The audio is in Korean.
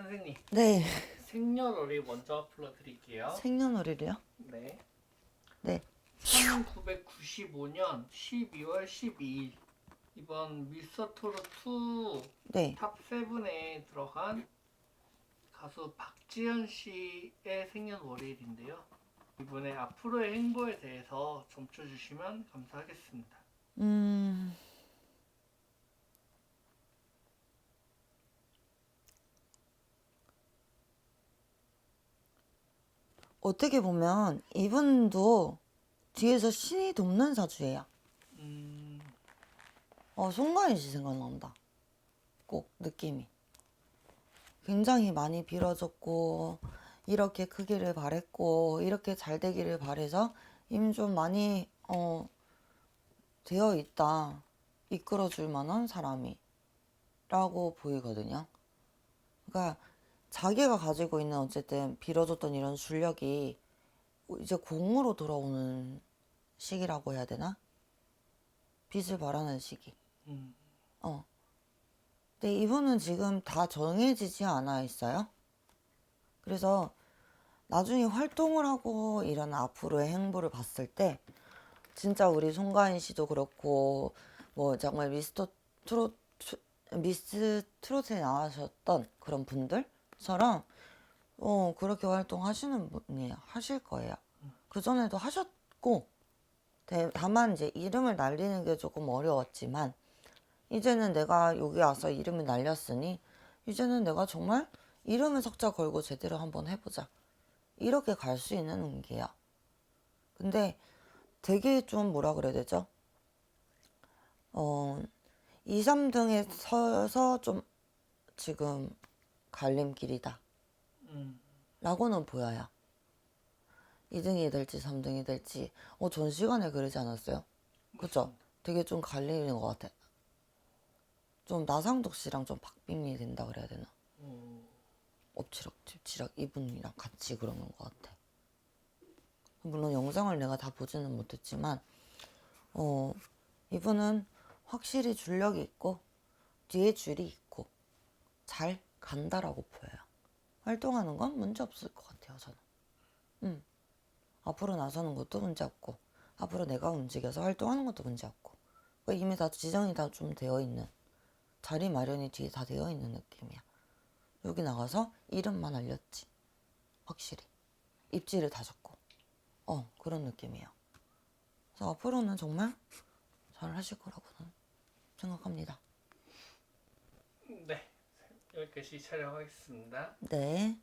선생님 네. 생년월일 먼저 불러드릴게요. 생년월일이요? 네. 네. 1995년 12월 12일 이번 미스터 트롯 2 네. 탑 7에 들어간 가수 박지현 씨의 생년월일인데요. 이분의 앞으로의 행보에 대해서 점쳐 주시면 감사하겠습니다. 음. 어떻게 보면 이분도 뒤에서 신이 돕는 사주예요. 음, 어, 송가인 씨 생각난다. 꼭 느낌이. 굉장히 많이 빌어줬고, 이렇게 크기를 바랬고, 이렇게 잘 되기를 바래서 이미 좀 많이, 어, 되어 있다. 이끌어줄 만한 사람이. 라고 보이거든요. 그러니까 자기가 가지고 있는 어쨌든 빌어줬던 이런 줄력이 이제 공으로 돌아오는 시기라고 해야 되나? 빚을 바라는 시기. 음, 어. 근데 이분은 지금 다 정해지지 않아 있어요. 그래서 나중에 활동을 하고 이런 앞으로의 행보를 봤을 때 진짜 우리 송가인 씨도 그렇고 뭐 정말 미스터 트롯 미스 트롯에 나와셨던 그런 분들 처럼 어 그렇게 활동하시는 분이 하실 거예요. 그 전에도 하셨고 대- 다만 이제 이름을 날리는 게 조금 어려웠지만 이제는 내가 여기 와서 이름을 날렸으니 이제는 내가 정말 이름을 석자 걸고 제대로 한번 해보자. 이렇게 갈 수 있는 운기야. 근데 되게 좀 뭐라 그래야 되죠? 어, 2, 3등에 서서 좀 지금 갈림길이다. 음, 라고는 보여요. 2등이 될지 3등이 될지. 어, 전 시간에 그러지 않았어요? 그쵸? 되게 좀 갈리는 것 같아. 좀 나상덕 씨랑 좀 박빙이 된다 그래야 되나? 음, 엎치락 뒤치락 이분이랑 같이 그러는 것 같아. 물론 영상을 내가 다 보지는 못했지만, 어, 이분은 확실히 줄력이 있고, 뒤에 줄이 있고, 잘 간다라고 보여요. 활동하는 건 문제 없을 것 같아요, 저는. 음. 앞으로 나서는 것도 문제 없고, 앞으로 내가 움직여서 활동하는 것도 문제 없고, 그러니까 이미 다 지정이 다 좀 되어 있는, 자리 마련이 뒤에 다 되어 있는 느낌이야. 여기 나가서 이름만 알렸지. 확실히. 입지를 다졌고. 어, 그런 느낌이에요. 그래서 앞으로는 정말 잘 하실 거라고는 생각합니다. 네. 여기까지 촬영하겠습니다. 네.